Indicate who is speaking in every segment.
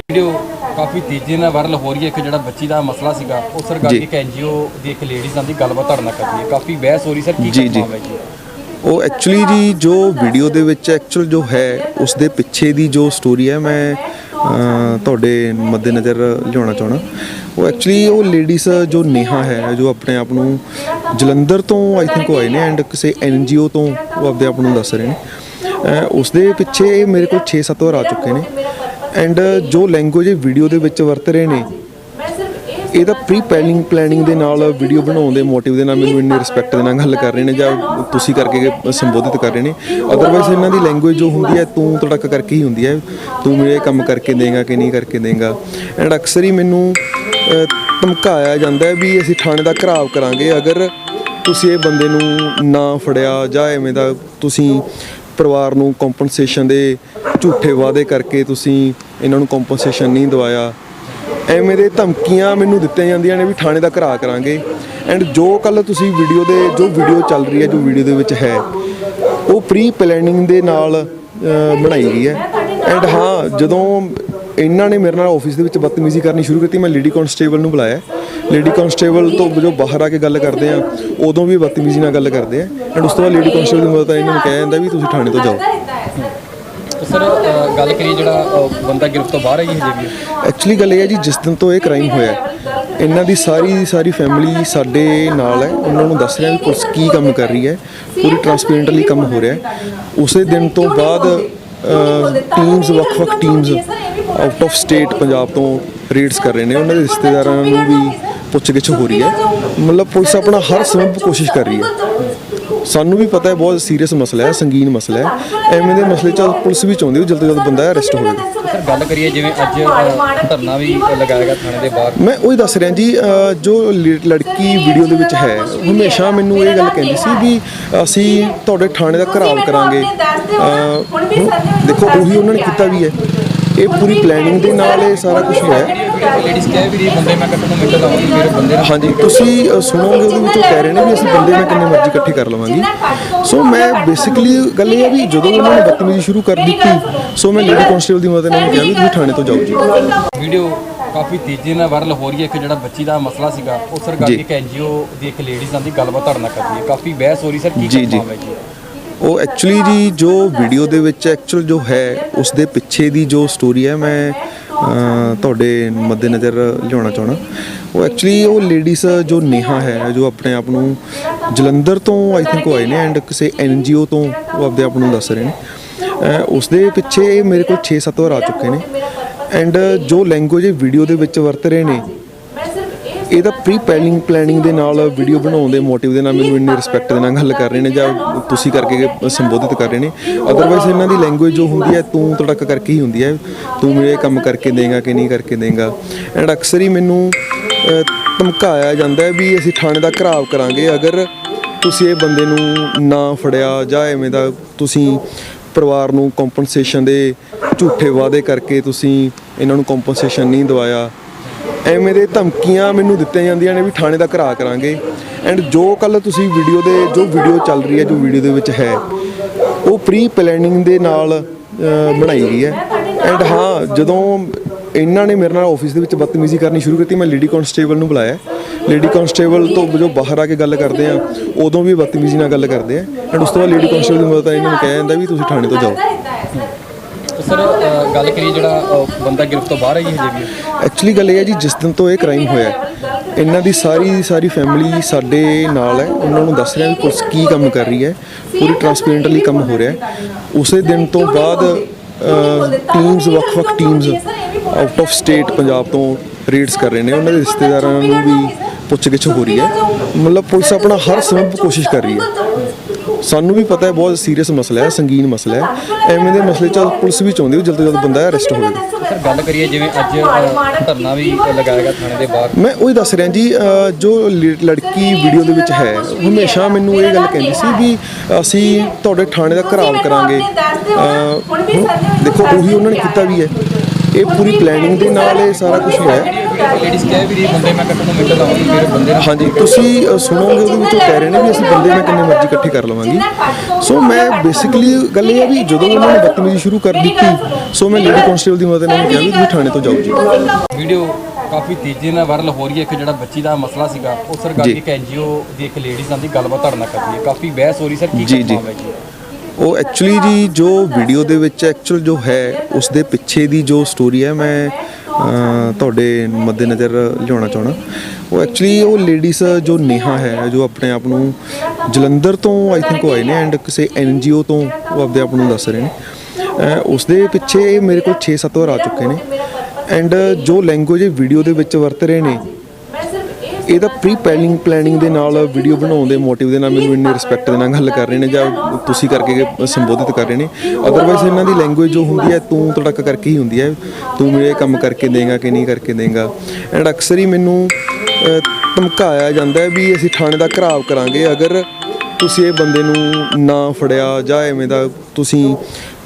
Speaker 1: Video ਕਾਫੀ ਤੇਜ਼ੀ ਨਾਲ viral ਹੋ ਰਹੀ ਹੈ ਇੱਕ ਜਿਹੜਾ ਬੱਚੀ ਦਾ ਮਸਲਾ ਸੀਗਾ ਉਹ ਸਰਕਾਰ
Speaker 2: ਜੀ।
Speaker 1: ਦੀ ਇੱਕ ਐਨਜੀਓ ਦੀ ਇੱਕ ਲੇਡੀਜ਼ ਨਾਲ ਦੀ ਗੱਲਬਾਤ ਤੁਹਾਡੇ ਨਾਲ ਕਰਦੀ ਹੈ। ਕਾਫੀ ਬਹਿਸ ਹੋ ਰਹੀ ਸਰ ਕੀ
Speaker 2: ਜੀ, ਜੀ। ਉਹ ਐਕਚੁਅਲੀ ਜੀ ਜੋ ਵੀਡੀਓ ਦੇ ਵਿੱਚ ਐਕਚੁਅਲ ਜੋ ਹੈ ਉਸ ਦੇ ਪਿੱਛੇ ਦੀ ਜੋ ਸਟੋਰੀ ਹੈ ਮੈਂ ਤੁਹਾਡੇ ਮੱਦੇਨਜ਼ਰ ਲਿਆਉਣਾ ਚਾਹਣਾ ਉਹ ਐਕਚੁਅਲੀ ਉਹ ਲੇਡੀਜ਼ ਜੋ ਨੇਹਾ ਹੈ ਜੋ ਆਪਣੇ ਆਪ ਨੂੰ ਜਲੰਧਰ ਤੋਂ ਆਈ ਥਿੰਕ ਉਹ ਆਏ ਨੇ ਐਂਡ ਕਿਸੇ ਐਨਜੀਓ ਤੋਂ ਉਹ ਆਪਦੇ ਆਪ ਨੂੰ ਦੱਸ ਰਹੇ ਨੇ। ਉਸ ਦੇ ਪਿੱਛੇ ਮੇਰੇ ਕੋਲ 6-7 ਵਾਰ ਆ ਚੁੱਕੇ ਨੇ। ਐਂਡ ਜੋ ਲੈਂਗੁਏਜ ਵੀਡੀਓ ਦੇ ਵਿੱਚ ਵਰਤ ਰਹੇ ਨੇ ਇਹਦਾ ਪ੍ਰੀ ਪਲੈਨਿੰਗ ਪਲੈਨਿੰਗ ਦੇ ਨਾਲ ਵੀਡੀਓ ਬਣਾਉਣ ਦੇ ਮੋਟਿਵ ਦੇ ਨਾਲ ਮੈਨੂੰ ਇੰਨੀ ਰਿਸਪੈਕਟ ਦੇ ਨਾਲ ਗੱਲ ਕਰ ਰਹੇ ਨੇ ਜਾਂ ਤੁਸੀਂ ਕਰਕੇ ਸੰਬੋਧਿਤ ਕਰ ਰਹੇ ਨੇ। ਅਦਰਵਾਈਜ਼ ਇਹਨਾਂ ਦੀ ਲੈਂਗੁਏਜ ਜੋ ਹੁੰਦੀ ਹੈ, ਤੂੰ ਤੜਕ ਕਰਕੇ ਹੀ ਹੁੰਦੀ ਹੈ। ਤੂੰ ਮੇਰੇ ਕੰਮ ਕਰਕੇ ਦੇਗਾ ਕਿ ਨਹੀਂ ਕਰਕੇ ਦੇਗਾ। ਐਂਡ ਅਕਸਰ ਹੀ ਮੈਨੂੰ ਧਮਕਾਇਆ ਜਾਂਦਾ ਹੈ ਵੀ ਅਸੀਂ ਥਾਣੇ ਦਾ ਘਰਾਵ ਕਰਾਂਗੇ। ਅਗਰ ਤੁਸੀਂ ਇਹ ਬੰਦੇ ਨੂੰ ਨਾ ਫੜਿਆ ਜਾਂ ਐਵੇਂ ਦਾ ਤੁਸੀਂ ਪਰਿਵਾਰ ਨੂੰ ਕੰਪਨਸੇਸ਼ਨ ਦੇ ਝੂਠੇ ਵਾਅਦੇ ਕਰਕੇ ਤੁਸੀਂ ਇਹਨਾਂ ਨੂੰ ਕੰਪਨਸੇਸ਼ਨ ਨਹੀਂ ਦਵਾਇਆ। ਐਵੇਂ ਦੇ ਧਮਕੀਆਂ ਮੈਨੂੰ ਦਿੱਤੀਆਂ ਜਾਂਦੀਆਂ ਨੇ ਵੀ ਥਾਣੇ ਦਾ ਘਰਾ ਕਰਾਂਗੇ। ਐਂਡ ਜੋ ਕੱਲ ਤੁਸੀਂ ਵੀਡੀਓ ਦੇ, ਜੋ ਵੀਡੀਓ ਚੱਲ ਰਹੀ ਹੈ, ਜੋ ਵੀਡੀਓ ਦੇ ਵਿੱਚ ਹੈ, ਉਹ ਪ੍ਰੀ ਪਲੈਨਿੰਗ ਦੇ ਨਾਲ ਬਣਾਈ ਗਈ ਹੈ। ਐਂਡ ਹਾਂ, ਜਦੋਂ ਇਹਨਾਂ ਨੇ ਮੇਰੇ ਨਾਲ ਆਫਿਸ ਦੇ ਵਿੱਚ ਬਦਤਮੀਜ਼ੀ ਕਰਨੀ ਸ਼ੁਰੂ ਕੀਤੀ ਮੈਂ ਲੇਡੀ ਕਨਸਟੇਬਲ ਨੂੰ ਬੁਲਾਇਆ। ਲੇਡੀ ਕਨਸਟੇਬਲ ਤੋਂ ਜੋ ਬਾਹਰ ਆ ਕੇ ਗੱਲ ਕਰਦੇ ਆ ਉਦੋਂ ਵੀ ਬਦਤਮੀਜ਼ੀ ਨਾਲ ਗੱਲ ਕਰਦੇ ਆ। ਐਂਡ ਉਸ ਤੋਂ ਬਾਅਦ ਲੇਡੀ ਕਨਸਟੇਬਲ ਦੀ ਮਦਦ ਨਾਲ ਇਹਨਾਂ ਨੂੰ ਕਿਹਾ ਜਾਂਦਾ ਵੀ ਤੁਸੀਂ ਥਾਣੇ ਤੋਂ ਜਾਓ।
Speaker 1: ਸਰ ਗੱਲ ਕਰੀਏ ਜਿਹੜਾ ਬੰਦਾ ਗ੍ਰਿਫਤ ਤੋਂ ਬਾਹਰ ਹੈ ਜੀ। ਹਜੇ ਵੀ
Speaker 2: ਐਕਚੁਅਲੀ ਗੱਲ ਇਹ ਹੈ ਜੀ ਜਿਸ ਦਿਨ ਤੋਂ ਇਹ ਕ੍ਰਾਈਮ ਹੋਇਆ ਇਹਨਾਂ ਦੀ ਸਾਰੀ ਸਾਰੀ ਫੈਮਿਲੀ ਸਾਡੇ ਨਾਲ ਹੈ ਉਹਨਾਂ ਨੂੰ ਦੱਸ ਰਿਹਾ ਵੀ ਪੁਲਿਸ ਕੀ ਕੰਮ ਕਰ ਰਹੀ ਹੈ ਪੂਰੀ ਟਰਾਂਸਪੇਰੈਂਟਲੀ ਕੰਮ ਹੋ ਰਿਹਾ ਹੈ। ਉਸੇ ਦਿਨ ਤੋਂ ਬਾਅਦ ਟੀਮਸ ਵੱਖ-ਵੱਖ teams out of state Punjab ਤੋਂ ਰੇਡਸ ਕਰ ਰਹੇ ਨੇ ਉਹਨਾਂ ਦੇ ਰਿਸ਼ਤੇਦਾਰਾਂ ਨੂੰ ਵੀ ਪੁੱਛਗਿੱਛ ਹੋ ਰਹੀ ਹੈ। ਮਤਲਬ ਪੁਲਿਸ ਆਪਣਾ ਹਰ ਸੰਭਵ ਕੋਸ਼ਿਸ਼ ਕਰ ਰਹੀ ਹੈ। ਸਾਨੂੰ ਵੀ ਪਤਾ ਹੈ ਬਹੁਤ ਸੀਰੀਅਸ ਮਸਲਾ ਹੈ ਸੰਗੀਨ ਮਸਲਾ ਹੈ। ਐਵੇਂ ਦੇ ਮਸਲੇ 'ਚ ਪੁਲਿਸ ਵੀ ਚਾਹੁੰਦੀ ਵੀ ਜਲਦ ਤੋਂ ਜਲਦ ਬੰਦਾ ਅਰੈਸਟ ਹੋਵੇ
Speaker 1: ਸਰ ਗੱਲ ਕਰੀਏ ਜਿਵੇਂ ਅੱਜ ਧਰਨਾ ਵੀ ਲਗਾਇਆ ਗਿਆ ਥਾਣੇ ਦੇ ਬਾਹਰ।
Speaker 2: ਮੈਂ ਉਹੀ ਦੱਸ ਰਿਹਾ ਜੀ ਜੋ ਲੜਕੀ ਵੀਡੀਓ ਦੇ ਵਿੱਚ ਹੈ ਹਮੇਸ਼ਾ ਮੈਨੂੰ ਇਹ ਗੱਲ ਕਹਿੰਦੀ ਸੀ ਵੀ ਅਸੀਂ ਤੁਹਾਡੇ ਥਾਣੇ ਦਾ ਘਰਾਵ ਕਰਾਂਗੇ। ਦੇਖੋ ਉਹੀ ਉਹਨਾਂ ਨੇ ਕੀਤਾ ਵੀ ਹੈ। ਇਹ ਪੂਰੀ ਪਲੈਨਿੰਗ ਦੇ ਨਾਲ ਇਹ ਸਾਰਾ ਕੁਝ ਹੋਇਆ।
Speaker 1: ਲੇਡੀਜ਼ ਕਹਿ ਵੀ ਰਹੀ ਬੰਦੇ ਮੈਂ ਕੱਟਣ ਨੂੰ ਮਿੰਟ ਲਾਉਂਗੀ ਮੇਰੇ ਬੰਦੇ ਨਾਲ
Speaker 2: ਹਾਂਜੀ ਤੁਸੀਂ ਸੁਣੋਗੇ ਉਹਦੇ ਵਿੱਚ ਕਹਿ ਰਹੇ ਨੇ ਵੀ ਅਸੀਂ ਬੰਦੇ ਮੈਂ ਕਿੰਨੇ ਮਰਜ਼ੀ ਇਕੱਠੇ ਕਰ ਲਵਾਂਗੀ ਸੋ ਮੈਂ ਬੇਸਿਕਲੀ ਗੱਲ ਇਹ ਹੈ ਵੀ ਜਦੋਂ ਉਹਨਾਂ ਨੇ ਬਦਤਮੀਜ਼ੀ ਸ਼ੁਰੂ ਕਰ ਦਿੱਤੀ ਸੋ ਮੈਂ ਲੇਡੀ ਕਨਸਟੇਬਲ ਦੀ ਮਦਦ ਨਾਲ ਕਿਹਾ ਵੀ ਤੁਸੀਂ ਥਾਣੇ ਤੋਂ ਜਾਓ ਜੀ
Speaker 1: ਵੀਡੀਓ ਕਾਫੀ ਤੇਜ਼ੀ ਨਾਲ ਵਾਇਰਲ ਹੋ ਰਹੀ ਹੈ ਇੱਕ ਜਿਹੜਾ ਬੱਚੀ ਦਾ ਮਸਲਾ ਸੀਗਾ ਉਹ ਸਰਕਾਰ
Speaker 2: ਜੀ।
Speaker 1: ਦੀ ਇੱਕ ਐਨਜੀਓ ਦੀ ਇੱਕ ਲੇਡੀਜ਼ ਨਾਲ ਦੀ ਗੱਲਬਾਤ ਤੁਹਾਡੇ ਨਾਲ ਕਰਦੀ ਹੈ ਕਾਫੀ ਬਹਿਸ ਹੋ ਰਹੀ ਸਰ ਕੀ
Speaker 2: ਜੀ, ਜੀ।
Speaker 1: ਮਾਮਲਾ ਹੈ ਜੀ
Speaker 2: ਉਹ ਐਕਚੁਅਲੀ ਜੀ ਜੋ ਵੀਡੀਓ ਦੇ ਵਿੱਚ ਐਕਚੁਅਲ ਜੋ ਹੈ ਉਸ ਦੇ ਪਿੱਛੇ ਦੀ ਜੋ ਸਟੋਰੀ ਹੈ ਮੈਂ ਅਹ, ਤੁਹਾਡੇ ਮੱਦੇਨਜ਼ਰ ਲਿਆਉਣਾ ਚਾਹਣਾ ਉਹ ਐਕਚੁਅਲੀ ਉਹ ਲੇਡੀਜ਼ ਜੋ ਨੇਹਾ ਹੈ ਜੋ ਆਪਣੇ ਆਪ ਨੂੰ ਜਲੰਧਰ ਤੋਂ ਆਈ ਥਿੰਕ ਉਹ ਆਏ ਨੇ ਐਂਡ ਕਿਸੇ ਐਨਜੀਓ ਤੋਂ ਉਹ ਆਪਦੇ ਆਪ ਨੂੰ ਦੱਸ ਰਹੇ ਨੇ। ਅਹ, ਉਸ ਦੇ ਪਿੱਛੇ ਇਹ ਮੇਰੇ ਕੋਲ 6-7 ਵਾਰ ਆ ਚੁੱਕੇ ਨੇ। ਐਂਡ ਜੋ ਲੈਂਗੁਏਜ ਵੀਡੀਓ ਦੇ ਵਿੱਚ ਵਰਤ ਰਹੇ ਨੇ ਇਹਦਾ ਪ੍ਰੀ ਪਲੈਨਿੰਗ ਪਲੈਨਿੰਗ ਦੇ ਨਾਲ ਵੀਡੀਓ ਬਣਾਉਣ ਦੇ ਮੋਟਿਵ ਦੇ ਨਾਲ ਮੈਨੂੰ ਇੰਨੇ ਰਿਸਪੈਕਟ ਦੇ ਨਾਲ ਗੱਲ ਕਰ ਰਹੇ ਨੇ ਜਾਂ ਤੁਸੀਂ ਕਰਕੇ ਸੰਬੋਧਿਤ ਕਰ ਰਹੇ ਨੇ। ਅਦਰਵਾਈਜ਼ ਇਹਨਾਂ ਦੀ ਲੈਂਗੁਏਜ ਜੋ ਹੁੰਦੀ ਹੈ, ਤੂੰ ਤੜਕ ਕਰਕੇ ਹੀ ਹੁੰਦੀ ਹੈ। ਤੂੰ ਮੇਰੇ ਕੰਮ ਕਰਕੇ ਦੇਗਾ ਕਿ ਨਹੀਂ ਕਰਕੇ ਦੇਗਾ। ਐਂਡ ਅਕਸਰ ਹੀ ਮੈਨੂੰ ਧਮਕਾਇਆ ਜਾਂਦਾ ਵੀ ਅਸੀਂ ਥਾਣੇ ਦਾ ਘਰਾਵ ਕਰਾਂਗੇ। ਅਗਰ ਤੁਸੀਂ ਇਹ ਬੰਦੇ ਨੂੰ ਨਾ ਫੜਿਆ ਜਾਂ ਐਵੇਂ ਦਾ ਤੁਸੀਂ ਪਰਿਵਾਰ ਨੂੰ ਕੰਪਨਸੇਸ਼ਨ ਦੇ ਝੂਠੇ ਵਾਅਦੇ ਕਰਕੇ ਤੁਸੀਂ ਇਹਨਾਂ ਨੂੰ ਕੰਪਨਸੇਸ਼ਨ ਨਹੀਂ ਦਵਾਇਆ ਐਵੇਂ ਦੇ ਧਮਕੀਆਂ ਮੈਨੂੰ ਦਿੱਤੀਆਂ ਜਾਂਦੀਆਂ ਨੇ ਵੀ ਥਾਣੇ ਦਾ ਘਰਾ ਕਰਾਂਗੇ। ਐਂਡ ਜੋ ਕੱਲ ਤੁਸੀਂ ਵੀਡੀਓ ਦੇ, ਜੋ ਵੀਡੀਓ ਚੱਲ ਰਹੀ ਹੈ, ਜੋ ਵੀਡੀਓ ਦੇ ਵਿੱਚ ਹੈ, ਉਹ ਪ੍ਰੀ ਪਲੈਨਿੰਗ ਦੇ ਨਾਲ ਬਣਾਈ ਗਈ ਹੈ। ਐਂਡ ਹਾਂ, ਜਦੋਂ ਇਹਨਾਂ ਨੇ ਮੇਰੇ ਨਾਲ ਆਫਿਸ ਦੇ ਵਿੱਚ ਬਦਤਮੀਜ਼ੀ ਕਰਨੀ ਸ਼ੁਰੂ ਕੀਤੀ, ਮੈਂ ਲੇਡੀ ਕਨਸਟੇਬਲ ਨੂੰ ਬੁਲਾਇਆ। ਲੇਡੀ ਕਨਸਟੇਬਲ ਤੋਂ ਜੋ ਬਾਹਰ ਆ ਕੇ ਗੱਲ ਕਰਦੇ ਆ, ਉਦੋਂ ਵੀ ਬਦਤਮੀਜ਼ੀ ਨਾਲ ਗੱਲ ਕਰਦੇ ਆ। ਐਂਡ ਉਸ ਤੋਂ ਬਾਅਦ ਲੇਡੀ ਕਨਸਟੇਬਲ ਦੀ ਮਦਦ ਨਾਲ ਇਹਨਾਂ ਨੂੰ ਕਿਹਾ ਜਾਂਦਾ ਵੀ ਤੁਸੀਂ ਥਾਣੇ ਤੋਂ ਜਾਓ।
Speaker 1: ਸਰ ਗੱਲ ਕਰੀਏ ਜਿਹੜਾ ਬੰਦਾ ਗ੍ਰਿਫਤ ਤੋਂ ਬਾਹਰ ਹੈ ਹਜੇ ਵੀ
Speaker 2: ਐਕਚੁਅਲੀ ਗੱਲ ਇਹ ਹੈ ਜੀ, ਜਿਸ ਦਿਨ ਤੋਂ ਇਹ ਕ੍ਰਾਈਮ ਹੋਇਆ ਇਹਨਾਂ ਦੀ ਸਾਰੀ ਸਾਰੀ ਫੈਮਿਲੀ ਸਾਡੇ ਨਾਲ ਹੈ, ਉਹਨਾਂ ਨੂੰ ਦੱਸ ਰਿਹਾ ਵੀ ਪੁਲਿਸ ਕੀ ਕੰਮ ਕਰ ਰਹੀ ਹੈ, ਪੂਰੀ ਟਰਾਂਸਪੇਰੈਂਟਲੀ ਕੰਮ ਹੋ ਰਿਹਾ ਹੈ। ਉਸੇ ਦਿਨ ਤੋਂ ਬਾਅਦ ਟੀਮਸ ਵੱਖ-ਵੱਖ teams out of state Punjab ਤੋਂ ਰੇਡਸ ਕਰ ਰਹੇ ਨੇ, ਉਹਨਾਂ ਦੇ ਰਿਸ਼ਤੇਦਾਰਾਂ ਨੂੰ ਵੀ ਪੁੱਛਗਿੱਛ ਹੋ ਰਹੀ ਹੈ। ਮਤਲਬ ਪੁਲਿਸ ਆਪਣਾ ਹਰ ਸੰਭਵ ਕੋਸ਼ਿਸ਼ ਕਰ ਰਹੀ ਹੈ। ਸਾਨੂੰ ਵੀ ਪਤਾ ਹੈ ਬਹੁਤ ਸੀਰੀਅਸ ਮਸਲਾ ਹੈ ਸੰਗੀਨ ਮਸਲਾ ਹੈ। ਐਵੇਂ ਦੇ ਮਸਲੇ 'ਚ ਪੁਲਿਸ ਵੀ ਚਾਹੁੰਦੀ ਵੀ ਜਲਦ ਤੋਂ ਜਲਦ ਬੰਦਾ ਅਰੈਸਟ ਹੋਵੇ
Speaker 1: ਸਰ ਗੱਲ ਕਰੀਏ ਜਿਵੇਂ ਅੱਜ ਧਰਨਾ ਵੀ ਲਗਾਇਆ ਗਿਆ ਥਾਣੇ ਦੇ ਬਾਹਰ।
Speaker 2: ਮੈਂ ਉਹੀ ਦੱਸ ਰਿਹਾ ਜੀ ਜੋ ਲੜਕੀ ਵੀਡੀਓ ਦੇ ਵਿੱਚ ਹੈ ਹਮੇਸ਼ਾ ਮੈਨੂੰ ਇਹ ਗੱਲ ਕਹਿੰਦੀ ਸੀ ਵੀ ਅਸੀਂ ਤੁਹਾਡੇ ਥਾਣੇ ਦਾ ਘਰਾਵ ਕਰਾਂਗੇ। ਦੇਖੋ ਉਹੀ ਉਹਨਾਂ ਨੇ ਕੀਤਾ ਵੀ ਹੈ। ਇਹ ਪੂਰੀ ਪਲੈਨਿੰਗ ਦੇ ਨਾਲ ਇਹ ਸਾਰਾ ਕੁਝ ਹੋਇਆ ਹੈ।
Speaker 1: ਲੇਡੀਜ਼ ਕਹਿ ਵੀ ਰਹੀ ਬੰਦੇ ਮੈਂ ਕੱਟਣ ਨੂੰ ਮਿੰਟ ਲਾਉਂਗੀ ਮੇਰੇ ਬੰਦੇ ਨਾਲ
Speaker 2: ਹਾਂਜੀ ਤੁਸੀਂ ਅਹ ਸੁਣੋਗੇ ਉਹਦੇ ਵਿੱਚ ਕਹਿ ਰਹੇ ਨੇ ਵੀ ਅਸੀਂ ਬੰਦੇ ਮੈਂ ਕਿੰਨੇ ਮਰਜ਼ੀ ਇਕੱਠੇ ਕਰ ਲਵਾਂਗੀ ਸੋ ਮੈਂ ਬੇਸਿਕਲੀ ਗੱਲ ਇਹ ਹੈ ਵੀ ਜਦੋਂ ਉਹਨਾਂ ਨੇ ਬਦਤਮੀਜ਼ੀ ਸ਼ੁਰੂ ਕਰ ਦਿੱਤੀ ਸੋ ਮੈਂ ਲੇਡੀ ਕਾਂਸਟੇਬਲ ਦੀ ਮਦਦ ਨਾਲ ਕਿਹਾ ਵੀ ਤੁਸੀਂ ਥਾਣੇ ਤੋਂ ਜਾਓ ਜੀ
Speaker 1: ਵੀਡੀਓ ਕਾਫੀ ਤੇਜ਼ੀ ਨਾਲ ਵਾਇਰਲ ਹੋ ਰਹੀ ਹੈ ਇੱਕ ਜਿਹੜਾ ਬੱਚੀ ਦਾ ਮਸਲਾ ਸੀਗਾ ਉਹ ਸਰਕਾਰ
Speaker 2: ਜੀ।
Speaker 1: ਦੀ ਇੱਕ ਐਨਜੀਓ ਦੀ ਇੱਕ ਲੇਡੀਜ਼ ਨਾਲ ਦੀ ਗੱਲਬਾਤ ਤੁਹਾਡੇ ਨਾਲ ਕਰਦੀ ਹੈ ਕਾਫੀ ਬਹਿਸ ਹੋ ਰਹੀ ਸਰ ਕੀ
Speaker 2: ਜੀ, ਜੀ।
Speaker 1: ਮਾਮਲਾ ਹੈ ਜੀ
Speaker 2: ਉਹ ਐਕਚੁਅਲੀ ਜੀ ਜੋ ਵੀਡੀਓ ਦੇ ਵਿੱਚ ਐਕਚੁਅਲ ਜੋ ਹੈ ਉਸ ਦੇ ਪਿੱਛੇ ਦੀ ਜੋ ਸਟੋਰੀ ਹੈ ਮੈਂ ਤੁਹਾਡੇ ਮੱਦੇ ਨਜ਼ਰ ਲਿਆਉਣਾ ਚਾਹਣਾ ਉਹ ਐਕਚੁਅਲੀ ਉਹ ਲੇਡੀਜ਼ ਜੋ ਨੇਹਾ ਹੈ ਜੋ ਆਪਣੇ ਆਪ ਨੂੰ ਜਲੰਧਰ ਤੋਂ ਆਈ ਥਿੰਕ ਉਹ ਆਏ ਨੇ ਐਂਡ ਕਿਸੇ ਐਨਜੀਓ ਤੋਂ ਉਹ ਆਪਦੇ ਆਪ ਨੂੰ ਦੱਸ ਰਹੇ ਨੇ। ਅਹ, ਉਸ ਦੇ ਪਿੱਛੇ ਇਹ ਮੇਰੇ ਕੋਲ 6-7 ਵਾਰ ਆ ਚੁੱਕੇ ਨੇ। ਐਂਡ ਜੋ ਲੈਂਗੁਏਜ ਵੀਡੀਓ ਦੇ ਵਿੱਚ ਵਰਤ ਰਹੇ ਨੇ ਇਹਦਾ ਪ੍ਰੀ ਪਲੈਨਿੰਗ ਪਲੈਨਿੰਗ ਦੇ ਨਾਲ ਵੀਡੀਓ ਬਣਾਉਣ ਦੇ ਮੋਟਿਵ ਦੇ ਨਾਲ ਮੈਨੂੰ ਇੰਨੀ ਰਿਸਪੈਕਟ ਦੇ ਨਾਲ ਗੱਲ ਕਰ ਰਹੇ ਨੇ ਜਾਂ ਤੁਸੀਂ ਕਰਕੇ ਸੰਬੋਧਿਤ ਕਰ ਰਹੇ ਨੇ। ਅਦਰਵਾਈਜ਼ ਇਹਨਾਂ ਦੀ ਲੈਂਗੁਏਜ ਜੋ ਹੁੰਦੀ ਹੈ, ਤੂੰ ਤੜਕ ਕਰਕੇ ਹੀ ਹੁੰਦੀ ਹੈ। ਤੂੰ ਮੇਰੇ ਕੰਮ ਕਰਕੇ ਦੇਗਾ ਕਿ ਨਹੀਂ ਕਰਕੇ ਦੇਗਾ। ਐਂਡ ਅਕਸਰ ਹੀ ਮੈਨੂੰ ਧਮਕਾਇਆ ਜਾਂਦਾ ਹੈ ਵੀ ਅਸੀਂ ਥਾਣੇ ਦਾ ਘਰਾਵ ਕਰਾਂਗੇ। ਅਗਰ ਤੁਸੀਂ ਇਹ ਬੰਦੇ ਨੂੰ ਨਾ ਫੜਿਆ ਜਾਂ ਐਵੇਂ ਦਾ ਤੁਸੀਂ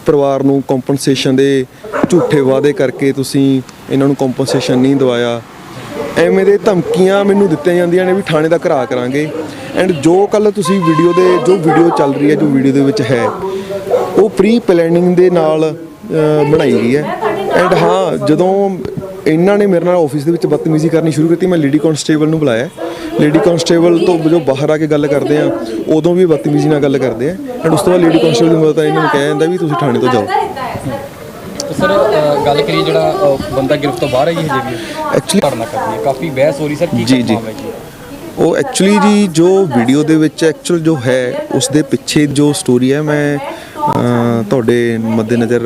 Speaker 2: ਪਰਿਵਾਰ ਨੂੰ ਕੰਪਨਸੇਸ਼ਨ ਦੇ ਝੂਠੇ ਵਾਅਦੇ ਕਰਕੇ ਤੁਸੀਂ ਇਹਨਾਂ ਨੂੰ ਕੰਪਨਸੇਸ਼ਨ ਨਹੀਂ ਦਵਾਇਆ ਐਵੇਂ ਦੇ ਧਮਕੀਆਂ ਮੈਨੂੰ ਦਿੱਤੀਆਂ ਜਾਂਦੀਆਂ ਨੇ ਵੀ ਥਾਣੇ ਦਾ ਘਰਾ ਕਰਾਂਗੇ। ਐਂਡ ਜੋ ਕੱਲ ਤੁਸੀਂ ਵੀਡੀਓ ਦੇ ਜੋ ਵੀਡੀਓ ਚੱਲ ਰਹੀ ਹੈ, ਜੋ ਵੀਡੀਓ ਦੇ ਵਿੱਚ ਹੈ, ਉਹ ਪ੍ਰੀ ਪਲੈਨਿੰਗ ਦੇ ਨਾਲ ਬਣਾਈ ਗਈ ਹੈ। ਐਂਡ ਹਾਂ, ਜਦੋਂ ਇਹਨਾਂ ਨੇ ਮੇਰੇ ਨਾਲ ਆਫਿਸ ਦੇ ਵਿੱਚ ਬਦਤਮੀਜ਼ੀ ਕਰਨੀ ਸ਼ੁਰੂ ਕੀਤੀ, ਮੈਂ ਲੇਡੀ ਕਾਂਸਟੇਬਲ ਨੂੰ ਬੁਲਾਇਆ। ਲੇਡੀ ਕਾਂਸਟੇਬਲ ਤੋਂ ਜੋ ਬਾਹਰ ਆ ਕੇ ਗੱਲ ਕਰਦੇ ਆ, ਉਦੋਂ ਵੀ ਬਦਤਮੀਜ਼ੀ ਨਾਲ ਗੱਲ ਕਰਦੇ ਆ। ਐਂਡ ਉਸ ਤੋਂ ਬਾਅਦ ਲੇਡੀ ਕਾਂਸਟੇਬਲ ਦੀ ਮਦਦ ਇਹਨਾਂ ਨੂੰ ਕਿਹਾ ਜਾਂਦਾ ਵੀ ਤੁਸੀਂ ਥਾਣੇ ਤੋਂ ਜਾਓ।
Speaker 1: ਸਰ ਗੱਲ ਕਰੀਏ ਜਿਹੜਾ ਬੰਦਾ ਗ੍ਰਿਫਤ ਤੋਂ ਬਾਹਰ ਹੈ ਜੀ ਹਜੇ ਵੀ
Speaker 2: ਐਕਚੁਅਲੀ
Speaker 1: ਨਾਲ ਕਰਦੀ ਹੈ ਕਾਫੀ ਬਹਿਸ ਹੋ ਰਹੀ ਸਰ ਕੀ
Speaker 2: ਜੀ, ਜੀ।
Speaker 1: ਮਾਮਲਾ ਹੈ ਜੀ
Speaker 2: ਉਹ ਐਕਚੁਅਲੀ ਜੀ ਜੋ ਵੀਡੀਓ ਦੇ ਵਿੱਚ ਐਕਚੁਅਲ ਜੋ ਹੈ ਉਸ ਦੇ ਪਿੱਛੇ ਜੋ ਸਟੋਰੀ ਹੈ ਮੈਂ ਤੁਹਾਡੇ ਮੱਦੇ ਨਜ਼ਰ